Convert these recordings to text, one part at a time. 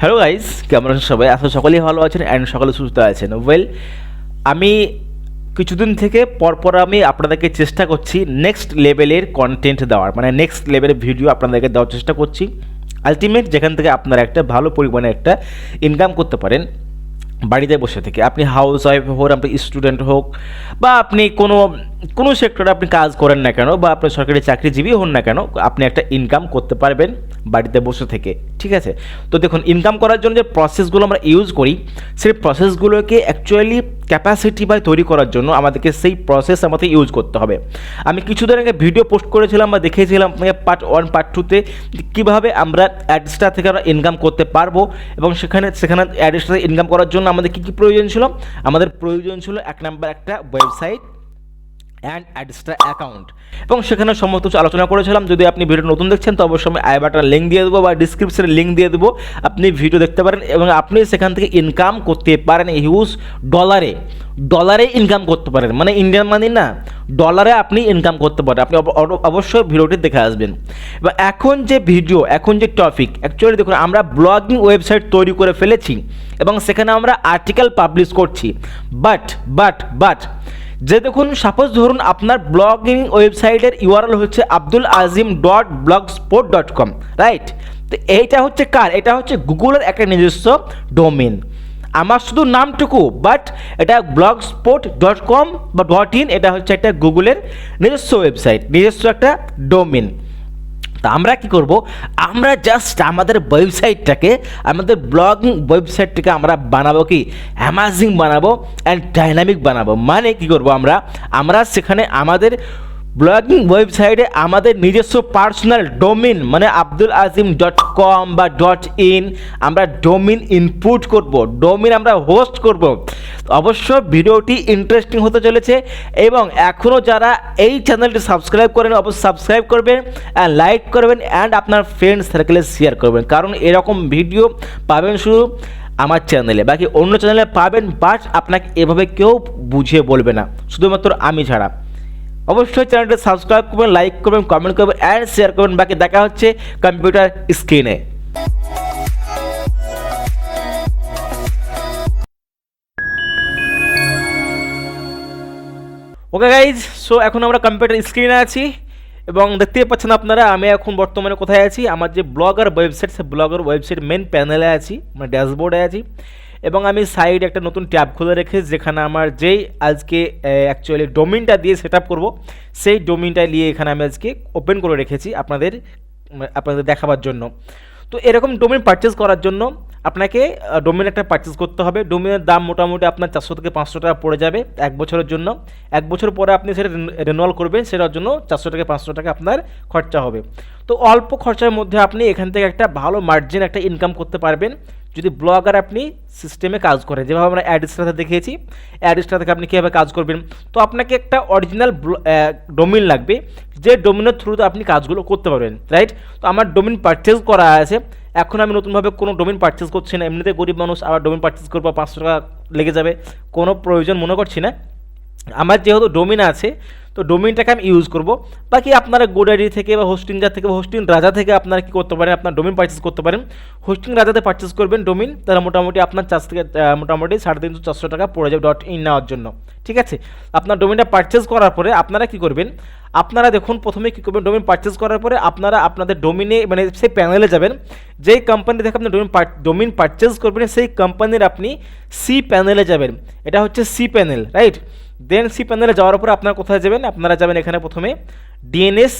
Hello guys কেমন আছেন সবাই? আসলে সকলেই ভালো আছেন অ্যান্ড সকলে সুস্থ আছেন। ওয়েল আমি কিছুদিন থেকে পরপর আমি আপনাদেরকে চেষ্টা করছি নেক্সট লেভেলের কন্টেন্ট দেওয়ার। মানে নেক্সট লেভেলের ভিডিও আপনাদেরকে দেওয়ার চেষ্টা করছি। আলটিমেট যেখান থেকে আপনারা একটা ভালো পরিমাণে একটা ইনকাম করতে পারেন। বাড়িতে বসে থেকে। আপনি হাউস ওয়াইফ হোক, আপনি স্টুডেন্ট হোক, বা আপনি কোনো কোনো সেক্টরে আপনি কাজ করেন না কেন, বা আপনি সরকারি চাকরিজীবী হন না কেন, আপনি একটা ইনকাম করতে পারবেন বাড়িতে বসে থেকে, ঠিক আছে? তো দেখুন ইনকাম করার জন্য যে প্রসেসগুলো আমরা ইউজ করি, সেই প্রসেসগুলোকে অ্যাকচুয়ালি ক্যাপাসিটি বা তৈরি করার জন্য আমাদেরকে সেই প্রসেস আমাদের ইউজ করতে হবে। আমি কিছুদিন আগে ভিডিও পোস্ট করেছিলাম বা দেখিয়েছিলাম পার্ট ওয়ান পার্ট টুতে কীভাবে আমরা অ্যাডসটা থেকে আমরা ইনকাম করতে পারব এবং সেখানে সেখানে অ্যাডসটা ইনকাম করার জন্য আমাদের কী কী প্রয়োজন ছিল? আমাদের প্রয়োজন ছিল এক নাম্বার একটা ওয়েবসাইট অ্যান্ড অ্যাডস্টার অ্যাকাউন্ট এবং সেখানে সমস্ত কিছু আলোচনা করেছিলাম। যদি আপনি ভিডিও নতুন দেখছেন, তো অবশ্যই আমি আই বাটন লিঙ্ক দিয়ে দেবো বা ডিসক্রিপশনে লিঙ্ক দিয়ে দেবো। আপনি ভিডিও দেখতে পারেন এবং আপনি সেখান থেকে ইনকাম করতে পারেন হিউজ ডলারে ডলারে ইনকাম করতে পারেন। মানে ইন্ডিয়ান মানি না ডলারে আপনি ইনকাম করতে পারেন। আপনি অব- অব- অবশ্যই ভিডিওটি দেখে আসবেন। এবার এখন যে ভিডিও এখন যে টপিক অ্যাকচুয়ালি দেখুন, আমরা ব্লগিং ওয়েবসাইট তৈরি করে ফেলেছি এবং সেখানে আমরা আর্টিকেল পাবলিশ করছি। বাট বাট বাট যে দেখুন, সাপোজ ধরুন আপনার ব্লগিং ওয়েবসাইটের ইউআরএল হচ্ছে Abdul Azim dot blog sport dot com right তো এইটা হচ্ছে কার? এটা হচ্ছে গুগলের একটা নিজস্ব ডোমেন আমার শুধু নামটুকু বাট এটা ব্লগ স্পোর্ট ডট কম বা ডট ইন এটা হচ্ছে একটা গুগলের নিজস্ব ওয়েবসাইট নিজস্ব একটা ডোমেন তা আমরা কি করব? আমরা জাস্ট আমাদের ওয়েবসাইটটাকে আমাদের ব্লগিং ওয়েবসাইটটাকে আমরা বানাবো কি? অ্যামাজিং বানাবো অ্যান্ড ডাইনামিক বানাবো। মানে কি করব আমরা? আমরা সেখানে আমাদের ব্লগিং ওয়েবসাইটে আমাদের নিজস্ব পার্সোনাল ডোমিন মানে আব্দুল আজিম ডট কম বা ডট ইন, আমরা ডোমিন ইনপুট করব, ডোমিন আমরা হোস্ট করব। অবশ্য ভিডিওটি ইন্টারেস্টিং হতে চলেছে এবং এখনও যারা এই চ্যানেলটি সাবস্ক্রাইব করেন, অবশ্যই সাবস্ক্রাইব করবেন লাইক করবেন অ্যান্ড আপনার ফ্রেন্ড সার্কেলে শেয়ার করবেন। কারণ এরকম ভিডিও পাবেন শুধু আমার চ্যানেলে, বাকি অন্য চ্যানেলে পাবেন বাট আপনাকে এভাবে কেউ বুঝিয়ে বলবে না, শুধুমাত্র আমি ছাড়া। অবশ্যই চ্যানেলটা সাবস্ক্রাইব করবেন লাইক করবেন কমেন্ট করবেন অ্যান্ড শেয়ার করবেন। বাকি দেখা হচ্ছে কম্পিউটার স্ক্রিনে ওকে গাইজ সো এখন আমরা কম্পিউটার স্ক্রিনে আছি, এবং দেখতেই পাচ্ছেন আপনারা, আমি এখন বর্তমানে কোথায় আছি? আমার যে ব্লগার ওয়েবসাইট সে ব্লগার ওয়েবসাইট মেন প্যানেলে আছি মানে ড্যাশবোর্ডে আছি। এবং আমি সাইড একটা নতুন ট্যাব খুলে রেখে যেখানে আমার যেই আজকে অ্যাকচুয়ালি ডোমিনটা দিয়ে সেট আপ করব, সেই ডোমিনটা নিয়ে এখানে আমি আজকে ওপেন করে রেখেছি আপনাদের আপনাদের দেখাবার জন্য। তো এরকম ডোমিন পারচেস করার জন্য আপনাকে ডোমিন একটা পারচেস করতে হবে। ডোমিনের দাম মোটামুটি আপনার চারশো থেকে পাঁচশো টাকা পড়ে যাবে এক বছরের জন্য। এক বছর পরে আপনি সেটা রেনুয়াল করবেন, সেটার জন্য চারশো থেকে পাঁচশো টাকা আপনার খরচা হবে। তো অল্প খরচার মধ্যে আপনি এখান থেকে একটা ভালো মার্জিন একটা ইনকাম করতে পারবেন। যদি ব্লগার আপনি সিস্টেমে কাজ করেন, যেভাবে আমরা অ্যাডিস্টাতে দেখিয়েছি অ্যাডিস্টা থেকে আপনি কীভাবে কাজ করবেন। তো আপনাকে একটা অরিজিনাল ডোমিন লাগবে, যে ডোমিনের থ্রুতে আপনি কাজগুলো করতে পারবেন রাইট তো আমার ডোমিন পারচেজ করা আছে এখন আমি নতুনভাবে কোনো ডোমিন পার্চেস করছি না। এমনিতে গরিব মানুষ আবার ডোমিন পার্চেস করব, পাঁচশো টাকা লেগে যাবে। কোনো প্রয়োজন মনে করছি না। আমার যেহেতু ডোমিন আছে তো ডোমিনটাকে আমি ইউজ করব। বাকি আপনারা গোডারি থেকে বা হোস্টিংজার থেকে হোস্টিং রাজা থেকে আপনারা কী করতে পারেন? আপনার ডোমিন পারচেস করতে পারেন। হোস্টিং রাজাতে পারচেস করবেন ডোমিন তারা মোটামুটি আপনার চার থেকে মোটামুটি সাড়ে তিনশো চারশো টাকা পড়ে যাবে ডট ইন নেওয়ার জন্য। ঠিক আছে? আপনার ডোমিনটা পারচেস করার পরে আপনারা কী করবেন? আপনারা দেখুন প্রথমে কী করবেন? ডোমিন পারচেস করার পরে আপনারা আপনাদের ডোমিনে মানে সেই প্যানেলে যাবেন। যেই কোম্পানি থেকে আপনি ডোমিন ডোমিন পারচেস করবেন, সেই কোম্পানির আপনি সি প্যানেলে যাবেন। এটা হচ্ছে C panel right then C প্যানেলে যাওয়ার পরে আপনারা কোথায় যাবেন? আপনারা যাবেন এখানে প্রথমে ডিএনএস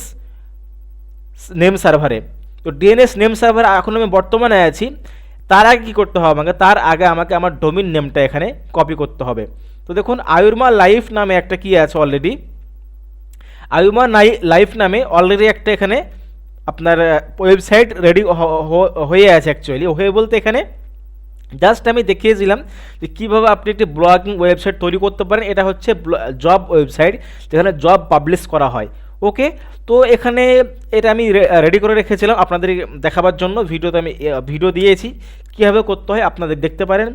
নেম সার্ভারে তো ডিএনএস নেম সার্ভার এখন আমি বর্তমানে আছি। তার আগে কী করতে হবে আমাকে? তার আগে আমাকে আমার ডোমিন নেমটা এখানে কপি করতে হবে। তো দেখুন আয়ুর্মা লাইফ নামে একটা কি আছে অলরেডি আয়ুমা নাই লাইফ নামে অলরেডি একটা এখানে আপনার ওয়েবসাইট রেডি হয়ে আছে অ্যাকচুয়ালি হয়ে বলতে এখানে জাস্ট আমি দেখিয়েছিলাম যে কীভাবে আপনি একটি ব্লগিং ওয়েবসাইট তৈরি করতে পারেন। এটা হচ্ছে জব ওয়েবসাইট যেখানে জব পাবলিশ করা হয়। ওকে তো এখানে এটা আমি রেডি করে রেখেছিলাম আপনাদের দেখাবার জন্য। ভিডিওতে আমি ভিডিও দিয়েছি। কীভাবে করতে হয় আপনাদের দেখতে পারেন।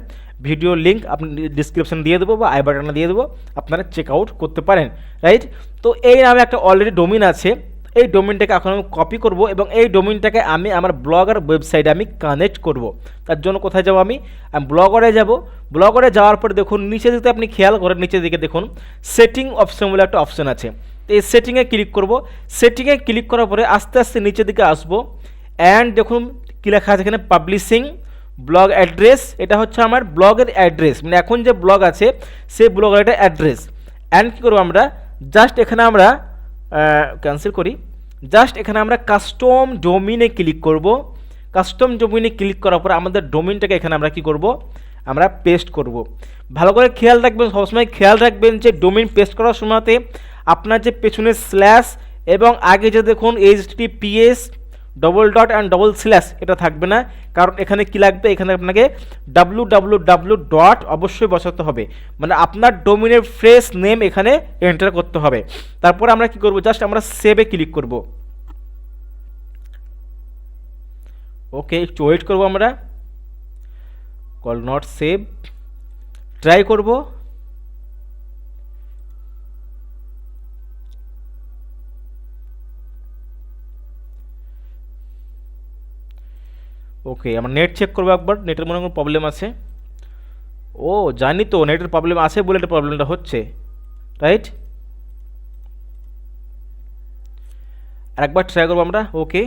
ভিডিও লিঙ্ক আপনি ডিসক্রিপশন দিয়ে দেবো বা আই বাটনে দিয়ে দেবো। আপনারা চেক আউট করতে পারেন। রাইট তো এই নামে একটা অলরেডি ডোমিন আছে। এই ডোমেনটাকে এখন আমি কপি করব এবং এই ডোমেনটাকে আমি আমার ব্লগার ওয়েবসাইটে আমি কানেক্ট করব। তার জন্য কোথায় যাব আমি? ব্লগারে যাব। ব্লগারে যাওয়ার পরে দেখুন, নিচে দিকে আপনি খেয়াল করেন নিচের দিকে দেখুন সেটিং অপশন বলে একটা অপশন আছে। তো এই সেটিংয়ে ক্লিক করব। সেটিংয়ে ক্লিক করার পরে আস্তে আস্তে নিচের দিকে আসব। অ্যান্ড দেখুন, কী লেখা আছে এখানে? পাবলিশিং ব্লগ অ্যাড্রেস এটা হচ্ছে আমার ব্লগের অ্যাড্রেস মানে এখন যে ব্লগ আছে, সেই ব্লগের একটা অ্যাড্রেস অ্যান্ড কী করব আমরা? জাস্ট এখানে আমরা ক্যান্সেল করি। জাস্ট এখানে আমরা কাস্টম ডোমিনে ক্লিক করব। কাস্টম ডোমিনে ক্লিক করার পর আমাদের ডোমিনটাকে এখানে আমরা কি করব? আমরা পেস্ট করব। ভালো করে খেয়াল রাখবেন, সবসময় খেয়াল রাখবেন যে ডোমিন পেস্ট করার সময়তে আপনার যে পেছনে স্ল্যাশ এবং আগে যে দেখুন H T PS double dot and double slash এটা থাকবে না। কারণ এখানে কি লাগবে? এখানে আপনাকে ডাব্লু ডাব্লু ডাব্লু ডট অবশ্যই বসাতে হবে। মানে আপনার ডোমিনের ফ্রেশ নেম এখানে এন্টার করতে হবে। তারপর আমরা কি করব? জাস্ট আমরা সেভে ক্লিক করব। ওকে একটু ওয়েট করব আমরা। কল নট সেভ ট্রাই করব। ওকে আমরা নেট চেক করব একবার নেটের মনে কোনো প্রবলেম আছে। ও, জানি তো নেটের প্রবলেম আছে বলে এটা প্রবলেমটা হচ্ছে। রাইট আর একবার ট্রাই করব আমরা ওকে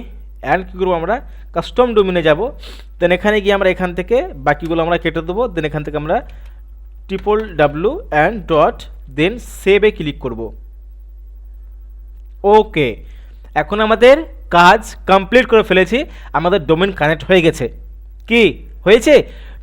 অ্যান্ড কী করব আমরা? কাস্টম ডোমিনে যাব। দেন এখানে গিয়ে আমরা এখান থেকে বাকিগুলো আমরা কেটে দেবো। দেন এখান থেকে আমরা triple W and dot then সেভে ক্লিক করব। ওকে এখন আমাদের কাজ কমপ্লিট করে ফেলেছি, আমাদের ডোমেন কানেক্ট হয়ে গেছে। কি? হয়েছে?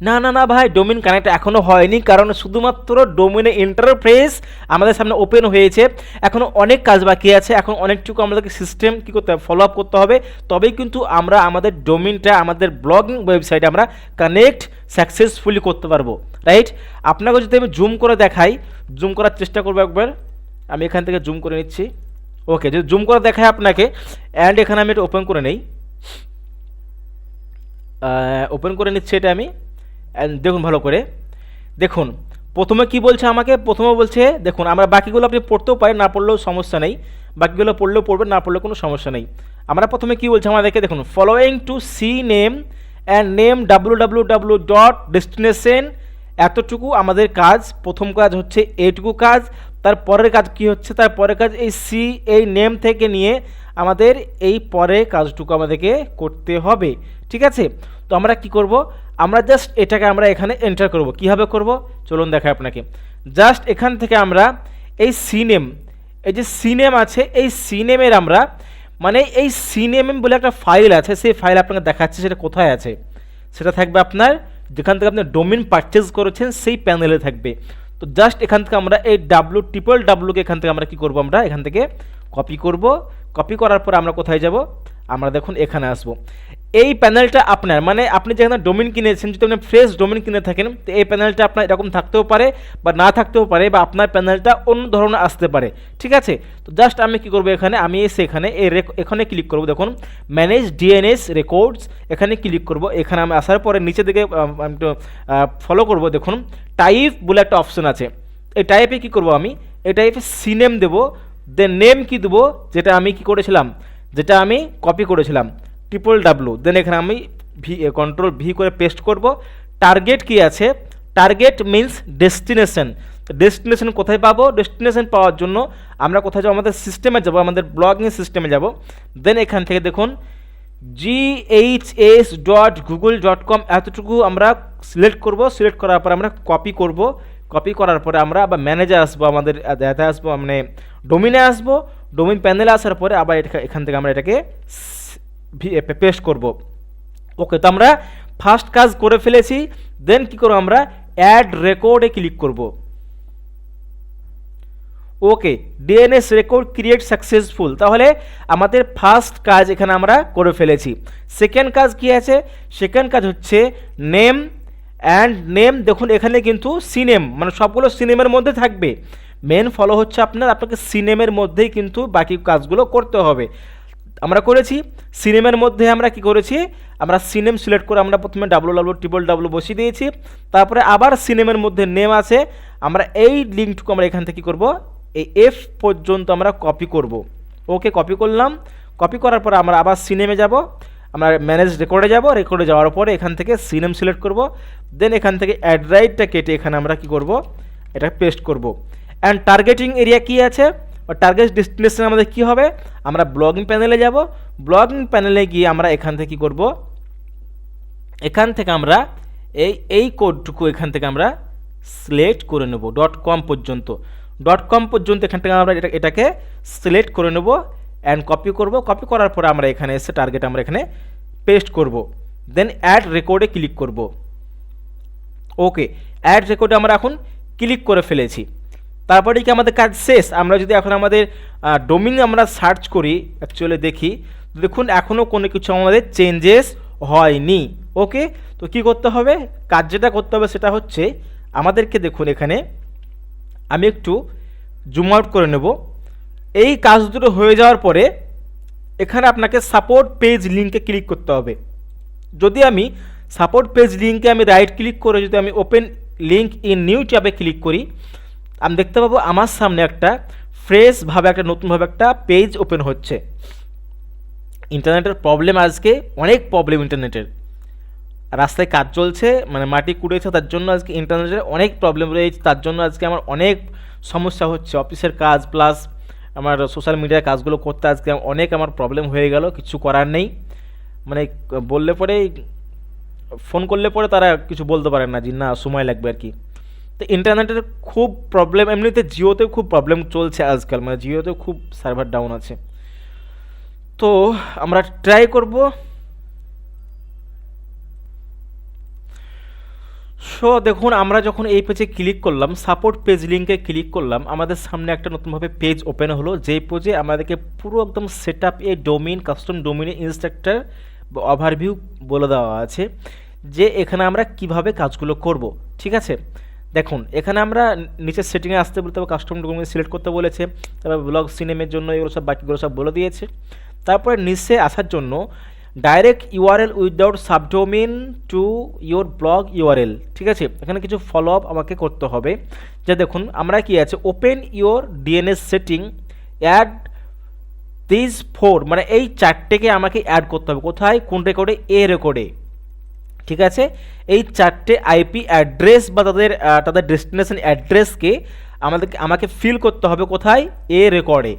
না না না ভাই ডোমেন কানেক্ট এখনও হয়নি, কারণ শুধুমাত্র ডোমেনে ইন্টারফেস আমাদের সামনে ওপেন হয়েছে। এখনও অনেক কাজ বাকি আছে, এখন অনেকটুকু আমাদেরকে সিস্টেম কী করতে হবে ফলো আপ করতে হবে। তবেই কিন্তু আমরা আমাদের ডোমেনটা আমাদের ব্লগিং ওয়েবসাইটে আমরা কানেক্ট সাকসেসফুলি করতে পারব। রাইট আপনাকে যদি আমি জুম করে দেখাই জুম করার চেষ্টা করব একবার। আমি এখান থেকে জুম করে নিচ্ছি। ওকে যদি জুম করে দেখায় আপনাকে অ্যান্ড এখানে আমি এটা ওপেন করে নেই। ওপেন করে নিচ্ছি এটা আমি দেখুন ভালো করে। দেখুন, প্রথমে কি বলছে আমাকে? প্রথমে বলছে, দেখুন, আমরা বাকিগুলো আপনি পড়তেও পারেন, না পড়লেও সমস্যা নেই। বাকিগুলো পড়লেও পড়বেন, না পড়লেও কোনো সমস্যা নেই। আমরা প্রথমে কি বলছে আমাদেরকে? দেখুন following to C name and name W W W dot destination এতটুকু আমাদের কাজ, প্রথম কাজ হচ্ছে এইটুকু কাজ। তার পরের কাজ কি হচ্ছে? তার পরের কাজ এই সি, এই নেম থেকে নিয়ে আমাদের এই পরে কাজটুকু আমাদেরকে করতে হবে। ঠিক আছে? তো আমরা কি করব? আমরা জাস্ট এটাকে আমরা এখানে এন্টার করব। কীভাবে করব? চলুন দেখায় আপনাকে। জাস্ট এখান থেকে আমরা এই সিনেম এই যে সিনেম আছে, এই সিনেমের আমরা মানে এই সিনেম বলে একটা ফাইল আছে, সেই ফাইল আপনাকে দেখাচ্ছে সেটা কোথায় আছে। সেটা থাকবে আপনার, যেখান থেকে আপনি ডোমিন পারচেজ করেছেন, সেই প্যানেলে থাকবে। তো জাস্ট এখান থেকে আমরা এই ডাব্লু ট্রিপল ডাব্লুকে এখান থেকে আমরা কি করব আমরা? এখান থেকে কপি করব। কপি করার পর আমরা কোথায় যাব? আমরা দেখুন এখানে আসব। এই প্যানেলটা আপনার মানে আপনি যেখানে ডোমিন কিনেছেন, যদি আপনি ফ্রেশ ডোমিন কিনে থাকেন, তো এই প্যানেলটা আপনার এরকম থাকতেও পারে বা না থাকতেও পারে বা আপনার প্যানেলটা অন্য ধরনের আসতে পারে। ঠিক আছে? তো জাস্ট আমি কি করব এখানে? আমি এসে এখানে এই এখানে ক্লিক করব, দেখুন ম্যানেজ ডিএনএস রেকর্ডস এখানে ক্লিক করব। এখানে আমি আসার পরে নিচে দিকে ফলো করব, দেখুন টাইপ বলে একটা অপশন আছে। এই টাইপে কি করব আমি? এই টাইপে সিনেম দেবো। দেন নেম কি দেবো? যেটা আমি কি করেছিলাম? যেটা আমি কপি করেছিলাম। ট্রিপল ডাব্লু দেন এখানে আমি ভি কন্ট্রোল ভি করে পেস্ট করব। টার্গেট কি আছে? টার্গেট মিন্স ডেস্টিনেশন ডেস্টিনেশন কোথায় পাবো? ডেস্টিনেশন পাওয়ার জন্য আমরা কোথায় যাব? আমাদের সিস্টেমে যাব। আমাদের ব্লগিং সিস্টেমে যাব। দেন এখান থেকে দেখুন G H S dot Google dot com এতটুকু আমরা সিলেক্ট করব। সিলেক্ট করার পর আমরা কপি করব। কপি করার পরে আমরা আবার ম্যানেজে আসব, আমাদের এতে আসব মানে ডোমিনে আসব ডোমিন প্যানেলে আসার পরে আবার এখান থেকে আমরা এটাকে পেস্ট করব। ওকে তো আমরা ফার্স্ট কাজ করে ফেলেছি দেন কি করব আমরা? অ্যাড রেকর্ডে ক্লিক করব। Okay DNS record create successful তাহলে আমাদের ফার্স্ট কাজ এখানে আমরা করে ফেলেছি। সেকেন্ড কাজ কি আছে? সেকেন্ড কাজ হচ্ছে নেম অ্যান্ড নেম দেখুন, এখানে কিন্তু সিনেম মানে সবগুলো সিনেমের মধ্যে থাকবে। মেন ফলো হচ্ছে আপনার, আপনাকে সিনেমের মধ্যেই কিন্তু বাকি কাজগুলো করতে হবে। আমরা করেছি সিনেমের মধ্যে আমরা কি করেছি? আমরা সিনেম সিলেক্ট করে আমরা প্রথমে ডাব্লু ডাব্লু ট্রিপল ডাব্লু বসিয়ে দিয়েছি। তারপরে আবার সিনেমের মধ্যে নেম আছে। আমরা এই লিঙ্কটুকু আমরা এখান থেকে কী করব? এই এফ পর্যন্ত আমরা কপি করব। ওকে কপি করলাম। কপি করার পর আমরা আবার সিনেমে যাব। আমরা ম্যানেজ রেকর্ডে যাব রেকর্ডে যাওয়ার পরে এখান থেকে সিনেম সিলেক্ট করব দেন এখান থেকে অ্যাড রাইটটা কেটে এখানে আমরা কি করব, এটা পেস্ট করব। অ্যান্ড টার্গেটিং এরিয়া কি আছে? বা টার্গেট ডেস্টিনেশন আমাদের কি হবে? আমরা ব্লগিং প্যানেলে যাব। ব্লগিং প্যানেলে গিয়ে আমরা এখান থেকে কি করব? এখান থেকে আমরা এই এই কোডটুকু এখান থেকে আমরা সিলেক্ট করে নেব ডট কম পর্যন্ত। ডট কম পর্যন্ত এখান থেকে আমরা এটা, এটাকে সিলেক্ট করে নেব। অ্যান্ড কপি করব। কপি করার পরে আমরা এখানে এসে টার্গেট আমরা এখানে পেস্ট করব। দেন অ্যাড রেকর্ডে ক্লিক করব। ওকে অ্যাড রেকর্ডে আমরা এখন ক্লিক করে ফেলেছি। তারপরে কি আমাদের কাজ শেষ? আমরা যদি এখন আমাদের ডোমিন আমরা সার্চ করি অ্যাকচুয়ালি দেখি দেখুন এখনও কোনো কিছু আমাদের চেঞ্জেস হয়নি। ওকে তো কি করতে হবে? কাজ যেটা করতে হবে সেটা হচ্ছে, আমাদেরকে দেখুন এখানে, আমি একটু জুম আউট করে নেব। এই কাজ দুটো হয়ে যাওয়ার পরে এখানে আপনাকে সাপোর্ট পেজ লিঙ্কে ক্লিক করতে হবে। যদি আমি সাপোর্ট পেজ লিঙ্কে আমি রাইট ক্লিক করে যদি আমি ওপেন লিঙ্ক ইন নিউ ট্যাবে ক্লিক করি, আমি দেখতে পাবো আমার সামনে একটা ফ্রেশভাবে একটা নতুনভাবে একটা পেজ ওপেন হচ্ছে। ইন্টারনেটের প্রবলেম আজকে অনেক প্রবলেম ইন্টারনেটের। রাস্তায় কাজ চলছে মানে মাটি কুড়েছে, তার জন্য আজকে ইন্টারনেটের অনেক প্রবলেম রয়েছে, তার জন্য আজকে আমার অনেক সমস্যা হচ্ছে। অফিসের কাজ প্লাস আমার সোশ্যাল মিডিয়ার কাজগুলো করতে আজকে অনেক আমার প্রবলেম হয়ে গেল, কিছু করার নেই। মানে বললে পরে ফোন করলে পরে তারা কিছু বলতে পারেন না যে, না, সময় লাগবে আর কি। তো ইন্টারনেটের খুব প্রবলেম এমনিতে জিওতেও খুব প্রবলেম চলছে আজকাল। মানে জিওতেও খুব সার্ভার ডাউন আছে। তো আমরা ট্রাই করব। সো দেখুন, আমরা যখন এই পেজে ক্লিক করলাম সাপোর্ট পেজ লিঙ্কে ক্লিক করলাম, আমাদের সামনে একটা নতুনভাবে পেজ ওপেন হলো। যেই পেজে আমাদেরকে পুরো একদম set up a domain custom ডোমিনে instructor overview বলে দেওয়া আছে, যে এখানে আমরা কীভাবে কাজগুলো করব, ঠিক আছে? দেখুন, এখানে আমরা নিচের সেটিংয়ে আসতে বলতে হবে কাস্টম ডকুমেন্ট সিলেক্ট করতে বলেছে, তারপর ব্লগ সিনেমের জন্য এগুলো সব বাকিগুলো সব বলে দিয়েছে। তারপরে নিচে আসার জন্য direct URL without subdomain to your blog URL ঠিক আছে? এখানে কিছু ফলো আপ আমাকে করতে হবে। যে দেখুন, আমরা কি আছে? Open your DNS setting add this four মানে এই চারটেকে আমাকে অ্যাড করতে হবে। কোথায়? কোন রেকর্ডে এ। রেকর্ডে ঠিক আছে? এই চারটে আইপি অ্যাড্রেস বা তাদের তাদের ডেস্টিনেশন অ্যাড্রেসকে আমাদেরকে, আমাকে ফিল করতে হবে কোথায়? এ রেকর্ডে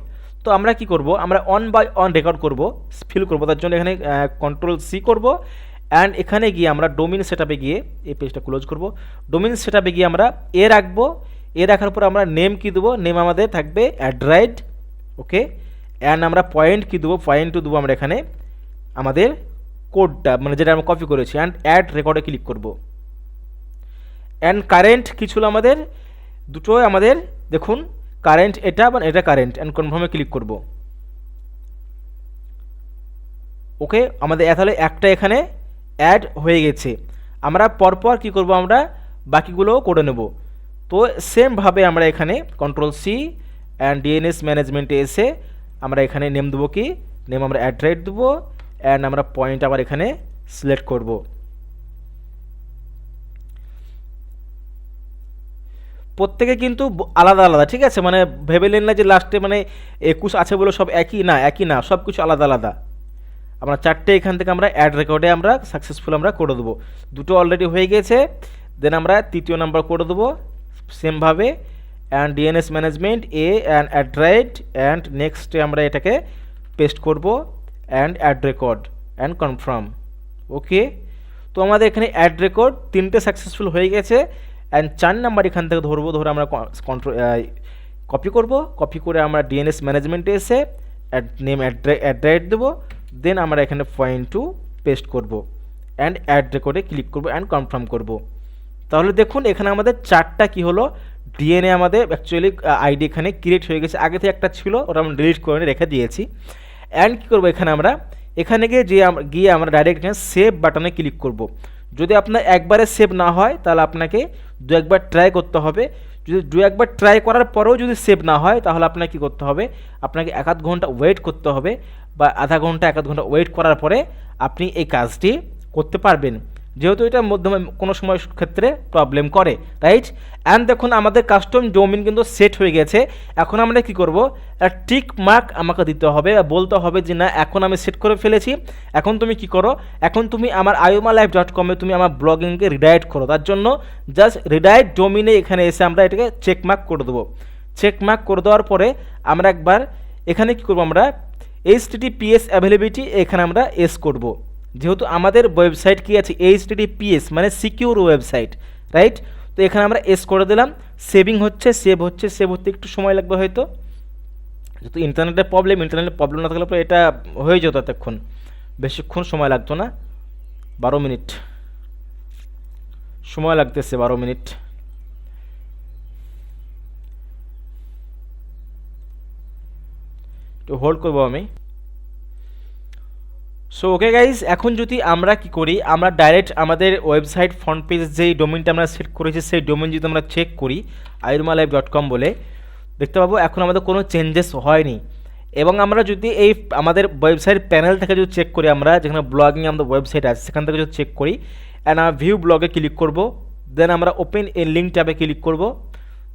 তো আমরা কি করব? আমরা অন বাই অন রেকর্ড করব ফিল করব। তার জন্য এখানে কন্ট্রোল সি করব অ্যান্ড এখানে গিয়ে আমরা ডোমিন সেটআপে গিয়ে এই পেজটা ক্লোজ করব। ডোমিন সেটআপে গিয়ে আমরা এ রাখব। এ রাখার পর আমরা নেম কি দেবো? নেম আমাদের থাকবে অ্যাড্রাইড ওকে অ্যান্ড আমরা পয়েন্ট কি দেবো? পয়েন্ট টু দেবো আমরা এখানে আমাদের কোডটা মানে যেটা আমরা কপি করেছি। অ্যান্ড অ্যাড রেকর্ডে ক্লিক করব। অ্যান্ড কারেন্ট কি ছিল আমাদের? দুটোই আমাদের, দেখুন কারেন্ট এটা বা এটা কারেন্ট অ্যান্ড কনফার্মে ক্লিক করব। ওকে, আমাদের তাহলে একটা এখানে অ্যাড হয়ে গেছে। আমরা পরপর কি করব আমরা? বাকিগুলোও করে নেব। তো সেমভাবে আমরা এখানে কন্ট্রোল সি অ্যান্ড ডিএনএস ম্যানেজমেন্টে এসে আমরা এখানে নেম দেবো কি? নেম আমরা অ্যাড্রেট দেবো অ্যান্ড আমরা পয়েন্ট আবার এখানে সিলেক্ট করব। প্রত্যেকে কিন্তু আলাদা আলাদা, ঠিক আছে? মানে ভেবেলেন না যে লাস্টে মানে একুশ আছে বলে সব একই না একই না, সব কিছু আলাদা আলাদা। আমরা চারটে এখান থেকে আমরা অ্যাড রেকর্ডে আমরা সাকসেসফুল আমরা করে দেবো। দুটো অলরেডি হয়ে গেছে দেন আমরা তৃতীয় নাম্বার করে দেবো সেমভাবে অ্যান্ড ডিএনএস ম্যানেজমেন্ট এ অ্যান্ড অ্যাড্রাইট অ্যান্ড নেক্সটে আমরা এটাকে পেস্ট করব and add record and confirm okay তো আমাদের এখানে অ্যাড রেকর্ড তিনটে সাকসেসফুল হয়ে গেছে অ্যান্ড চার নাম্বার এখান থেকে ধরবো, ধরে আমরা কন্ট্রোল কপি করব। কপি করে আমরা ডিএনএস ম্যানেজমেন্টে এসে নেম অ্যাড্রাইট দেবো। দেন আমরা এখানে পয়েন্ট টু পেস্ট করব। অ্যান্ড অ্যাড রেকর্ডে ক্লিক করব অ্যান্ড কনফার্ম করব। তাহলে দেখুন, এখানে আমাদের চারটা কি হলো? ডিএনএ আমাদের অ্যাকচুয়ালি আইডি এখানে ক্রিয়েট হয়ে গেছে। আগে থেকে একটা ছিল, ওটা আমরা ডিলিট করে রেখে দিয়েছি। অ্যান্ড কী করব এখানে আমরা? এখানে গিয়ে যে গিয়ে আমরা ডাইরেক্ট এখানে সেভ বাটনে ক্লিক করব। যদি আপনার একবারে সেভ না হয়, তাহলে আপনাকে দু একবার ট্রাই করতে হবে। যদি দু একবার ট্রাই করার পরেও যদি সেভ না হয়, তাহলে আপনাকে কী করতে হবে? আপনাকে এক আধ ঘণ্টা ওয়েট করতে হবে বা আধা ঘণ্টা, এক আধ ঘণ্টা ওয়েট করার পরে আপনি এই কাজটি করতে পারবেন। যেহেতু এটা মধ্যমে কোনো সময় ক্ষেত্রে প্রবলেম করে রাইট অ্যান্ড দেখুন, আমাদের কাস্টম ডোমিন কিন্তু সেট হয়ে গেছে। এখন আমরা কি করব? টিক মার্ক আমাকে দিতে হবে, বলতে হবে যে না, এখন আমি সেট করে ফেলেছি। এখন তুমি কি করো? এখন তুমি আমার আয়ুমা লাইফ ডট কমে তুমি আমার ব্লগিংকে রিডাইট করো। তার জন্য জাস্ট রিডাইট ডোমিনে এখানে এসে আমরা এটাকে চেক মার্ক করে দেবো। চেক মার্ক করে দেওয়ার পরে আমরা একবার এখানে কি করব আমরা? এইচ টিটিপিএস অ্যাভেলেবিলিটি এখানে আমরা এস করব। যেহেতু আমাদের ওয়েবসাইট কি আছে? এইচ টিটিপিএস মানে সিকিউর ওয়েবসাইট রাইট তো এখানে আমরা এস করে দিলাম। সেভিং হচ্ছে সেভ হচ্ছে সেভ হতে একটু সময় লাগবে হয়তো। যেহেতু ইন্টারনেটের প্রবলেম ইন্টারনেটের প্রবলেম না থাকলে পরে এটা হয়ে যেত এতক্ষণ। বেশিক্ষণ সময় লাগতো না। বারো মিনিট। সময় লাগতেছে বারো মিনিট। একটু হোল্ড করব আমি। সো ওকে গাইজ এখন যদি আমরা কি করি, আমরা ডাইরেক্ট আমাদের ওয়েবসাইট ফ্রন্ট পেজ যেই ডোমেনটা আমরা সেট করেছি, সেই ডোমেন যদি আমরা চেক করি আয়ুর্মা লাইভ ডট কম বলে, দেখতে পাবো এখন আমাদের কোনো চেঞ্জেস হয়নি। এবং আমরা যদি এই আমাদের ওয়েবসাইট প্যানেল থেকে যদি চেক করি আমরা, যেখানে ব্লগিং আমাদের ওয়েবসাইট আছে, সেখান থেকে যদি চেক করি অ্যান্ড আমরা ভিউ ব্লগে ক্লিক করব দেন আমরা ওপেন এ লিঙ্ক ট্যাবে ক্লিক করব।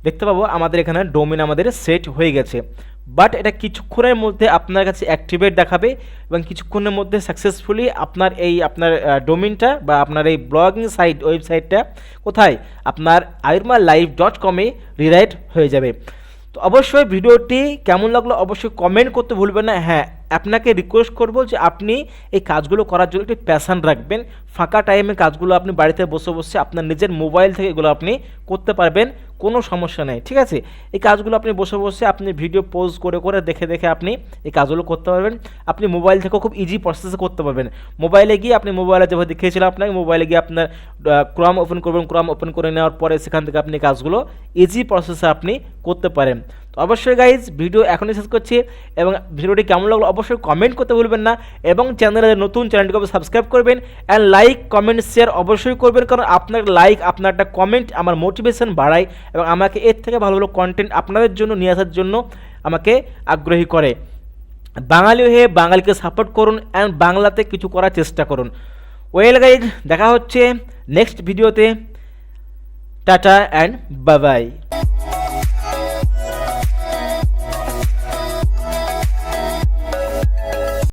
দেখতে পাবো আমাদের এখানে ডোমিন আমাদের সেট হয়ে গেছে। বাট এটা কিছুক্ষণের মধ্যে আপনার কাছে অ্যাক্টিভেট দেখাবে এবং কিছুক্ষণের মধ্যে সাকসেসফুলি আপনার এই, আপনার ডোমিনটা বা আপনার এই ব্লগিং সাইট ওয়েবসাইটটা কোথায়? আপনার আয়ুর্মা লাইভ ডট কমে রিরাইট হয়ে যাবে। তো অবশ্যই ভিডিওটি কেমন লাগল অবশ্যই কমেন্ট করতে ভুলবেন না। হ্যাঁ আপনাকে রিকোয়েস্ট করব যে আপনি এই কাজগুলো করার জন্য একটি প্যাশান রাখবেন। ফাঁকা টাইমে কাজগুলো আপনি বাড়িতে বসে বসে আপনার নিজের মোবাইল থেকে এগুলো আপনি করতে পারবেন, কোনো সমস্যা নেই, ঠিক আছে? এই কাজগুলো আপনি বসে বসে আপনি ভিডিও পোজ করে করে দেখে দেখে আপনি এই কাজগুলো করতে পারবেন। আপনি মোবাইল থেকেও খুব ইজি প্রসেসে করতে পারবেন। মোবাইলে গিয়ে আপনি মোবাইলে যেভাবে দেখিয়েছিলাম আপনাকে মোবাইলে গিয়ে আপনার ক্রম ওপেন করবেন ক্রম ওপেন করে নেওয়ার পরে সেখান থেকে আপনি কাজগুলো ইজি প্রসেসে আপনি করতে পারেন। অবশ্যই গাইজ ভিডিও এখনই শেষ করছি এবং ভিডিওটি কেমন লাগল অবশ্যই কমেন্ট করতে ভুলবেন না এবং চ্যানেলে নতুন চ্যানেলটিকে সাবস্ক্রাইব করবেন অ্যান্ড লাইক কমেন্ট শেয়ার অবশ্যই করবেন কারণ আপনার লাইক আপনার একটা কমেন্ট আমার মোটিভেশন বাড়ায় এবং আমাকে এর থেকে ভালো ভালো কন্টেন্ট আপনাদের জন্য নিয়ে আসার জন্য আমাকে আগ্রহী করে। বাঙালি হয়ে বাঙালিকে সাপোর্ট করুন অ্যান্ড বাংলাতে কিছু করার চেষ্টা করুন। ওয়েল গাইজ দেখা হচ্ছে নেক্সট ভিডিওতে টাটা অ্যান্ড বাবাই